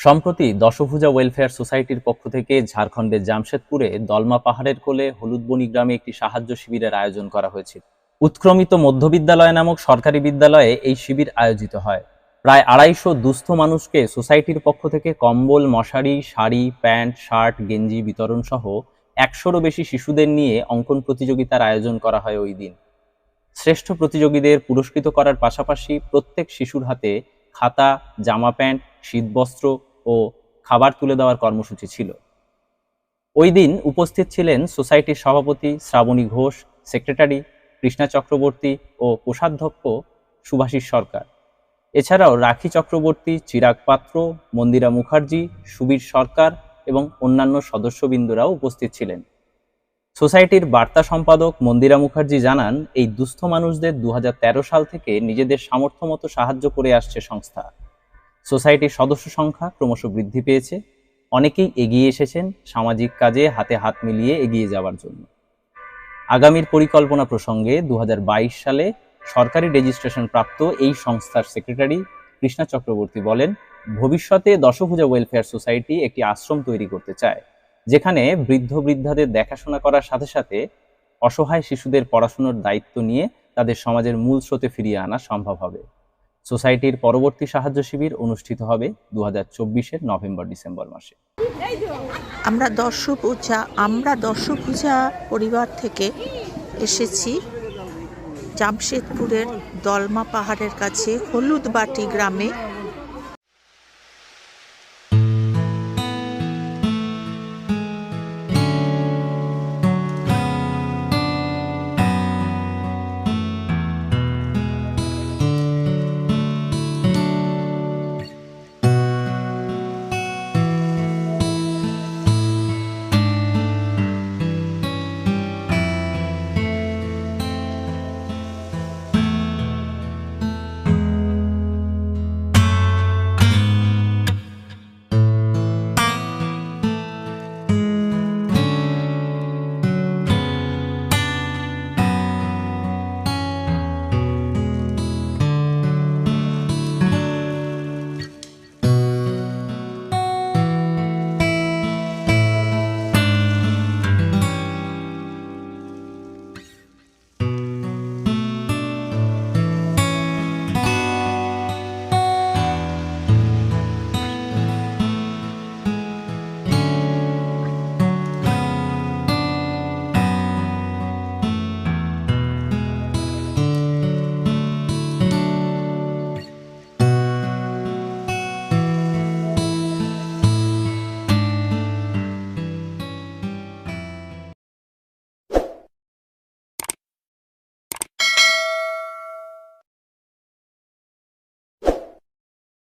সম্প্রতি দশভুজা ওয়েলফেয়ার সোসাইটির পক্ষ থেকে ঝাড়খণ্ডের জামশেদপুরে দলমা পাহাড়ের কোলে হলুদবনি গ্রামে একটি সাহায্য শিবিরের আয়োজন করা হয়েছিল উৎক্রমিত মধ্যবিদ্যালয় নামক সরকারি বিদ্যালয়ে এই শিবির আয়োজিত হয়। প্রায় আড়াইশো দুস্থ মানুষকে সোসাইটির পক্ষ থেকে কম্বল, মশারি, শাড়ি, প্যান্ট, শার্ট, গেঞ্জি বিতরণ সহ একশোরও বেশি শিশুদের নিয়ে অঙ্কন প্রতিযোগিতার আয়োজন করা হয় ওই দিন। শ্রেষ্ঠ প্রতিযোগীদের পুরস্কৃত করার পাশাপাশি প্রত্যেক শিশুর হাতে খাতা, জামা প্যান্ট, শীতবস্ত্র ও খাবার তুলে দেওয়ার কর্মসূচি ছিল। ওই দিন উপস্থিত ছিলেন সোসাইটির সভাপতি শ্রাবণী ঘোষ, সেক্রেটারি কৃষ্ণা চক্রবর্তী ও কোষাধ্যক্ষ সুভাষিস সরকার। এছাড়াও রাখি চক্রবর্তী, চিরাগ পাত্র, মন্দিরা মুখার্জি, সুবীর সরকার এবং অন্যান্য সদস্যবৃন্দরাও উপস্থিত ছিলেন। সোসাইটির বার্তা সম্পাদক মন্দিরা মুখার্জি জানান, এই দুস্থ মানুষদের দু হাজার তেরো সাল থেকে নিজেদের সামর্থ্য মতো সাহায্য করে আসছে সংস্থা। সোসাইটির সদস্য সংখ্যা ক্রমশ বৃদ্ধি পেয়েছে। অনেকেই এগিয়ে এসেছেন সামাজিক কাজে হাতে হাত মিলিয়ে এগিয়ে যাওয়ার জন্য। আগামীর পরিকল্পনা প্রসঙ্গে দু সালে সরকারি রেজিস্ট্রেশন প্রাপ্ত এই সংস্থার সেক্রেটারি কৃষ্ণা চক্রবর্তী বলেন, ভবিষ্যতে দশভুজা ওয়েলফেয়ার সোসাইটি একটি আশ্রম তৈরি করতে চায়, যেখানে বৃদ্ধ বৃদ্ধাদের দেখাশোনা করার সাথে সাথে অসহায় শিশুদের পড়াশোনার দায়িত্ব নিয়ে তাদের সমাজের মূল স্রোতে ফিরিয়ে আনা সম্ভব হবে। সোসাইটির পরবর্তী সাহায্য শিবির অনুষ্ঠিত হবে দু হাজার নভেম্বর ডিসেম্বর মাসে। আমরা দর্শপূজা আমরা দর্শপূজা পরিবার থেকে এসেছি জামশেদপুরের দলমা পাহাড়ের কাছে হলুদবাটি গ্রামে।